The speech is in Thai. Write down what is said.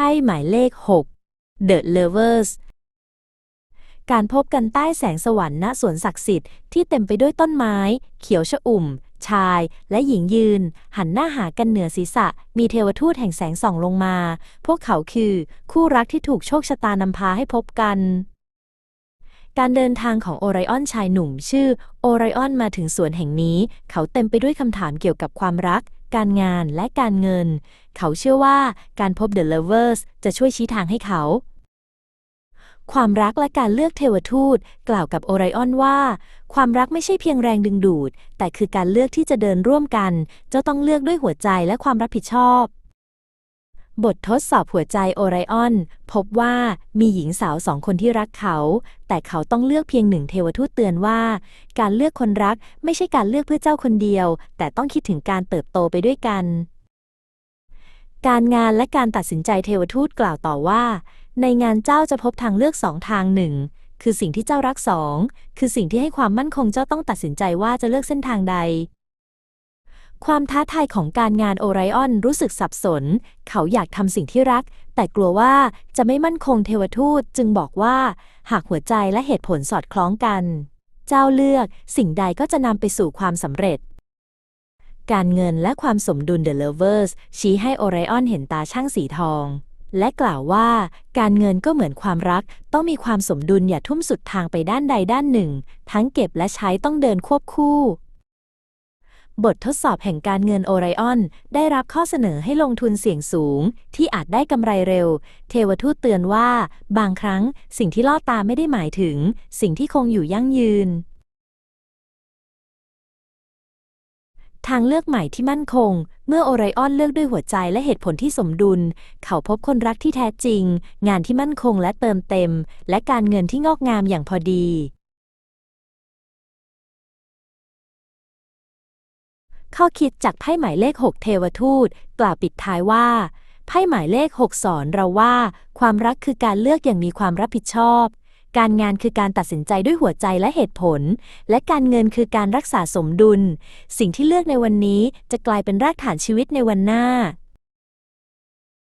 พ่หมายเลข 6 The Lovers การพบกันใต้แสงสวรรค์ณสวนศักดิ์สิทธิ์ที่เต็มไปด้วยต้นไม้ เขียวชอุ่ม ชายและหญิงยืน หันหน้าหากันเหนือศีรษะ มีเทวทูตแห่งแสงส่องลงมา พวกเขาคือ คู่รักที่ถูกโชคชะตานำพาให้พบกัน การเดินทางของโอไรออนชายหนุ่ม ชื่อโอไรออนมาถึงสวนแห่งนี้ เขาเต็มไปด้วยคำถามเกี่ยวกับความรัก การงานและการเงิน เขาเชื่อว่าการพบ The Lovers จะช่วยชี้ทางให้เขา ความรักและการเลือกเทวทูต กล่าวกับโอไรออนว่า ความรักไม่ใช่เพียงแรงดึงดูด แต่คือการเลือกที่จะเดินร่วมกัน เจ้าต้องเลือกด้วยหัวใจและความรับผิดชอบ บททดสอบหัวใจโอไรออน พบว่ามีหญิงสาวสองคนที่รักเขา แต่เขาต้องเลือกเพียงหนึ่งเทวทูตเตือนว่า การเลือกคนรักไม่ใช่การเลือกเพื่อเจ้าคนเดียว แต่ต้องคิดถึงการเติบโตไปด้วยกัน การงานและการตัดสินใจเทวทูตกล่าวต่อว่า ในงานเจ้าจะพบทางเลือกสองทางหนึ่งคือสิ่งที่เจ้ารักสองคือสิ่งที่ให้ความมั่นคงเจ้าต้องตัดสินใจว่าจะเลือกเส้นทางใด ความท้าทายของการงานโอไรออนรู้สึกสับสน เขาอยากทำสิ่งที่รัก แต่กลัวว่าจะไม่มั่นคงเทวทูตจึงบอกว่า หากหัวใจและเหตุผลสอดคล้องกัน เจ้าเลือกสิ่งใดก็จะนำไปสู่ความสำเร็จ การเงินและความสมดุล The Lovers ชี้ให้โอไรออนเห็นตาช่างสีทอง และกล่าวว่า การเงินก็เหมือนความรัก ต้องมีความสมดุลอย่าทุ่มสุดทางไปด้านใดด้านหนึ่ง ทั้งเก็บและใช้ต้องเดินควบคู่ บททดสอบแห่งการเงินโอไรออน ได้รับข้อเสนอให้ลงทุนเสี่ยงสูง ที่อาจได้กำไรเร็ว เทวทูตเตือนว่า บางครั้งสิ่งที่ล่อตาไม่ได้หมายถึง สิ่งที่คงอยู่ยั่งยืน ทางเลือกใหม่ที่มั่นคง เมื่อโอไรออนเลือกด้วยหัวใจและเหตุผลที่สมดุล เขาพบคนรักที่แท้จริง งานที่มั่นคงและเติมเต็ม และการเงินที่งอกงามอย่างพอดี ข้อคิดจากไพ่หมายเลข 6 เทวทูต กล่าวปิดท้ายว่าไพ่หมายเลข 6 สอนเราว่า ความรักคือการเลือกอย่างมีความรับผิดชอบ การงานคือการตัดสินใจด้วยหัวใจและเหตุผล และการเงินคือการรักษาสมดุล สิ่งที่เลือกในวันนี้จะกลายเป็นรากฐานชีวิตในวันหน้า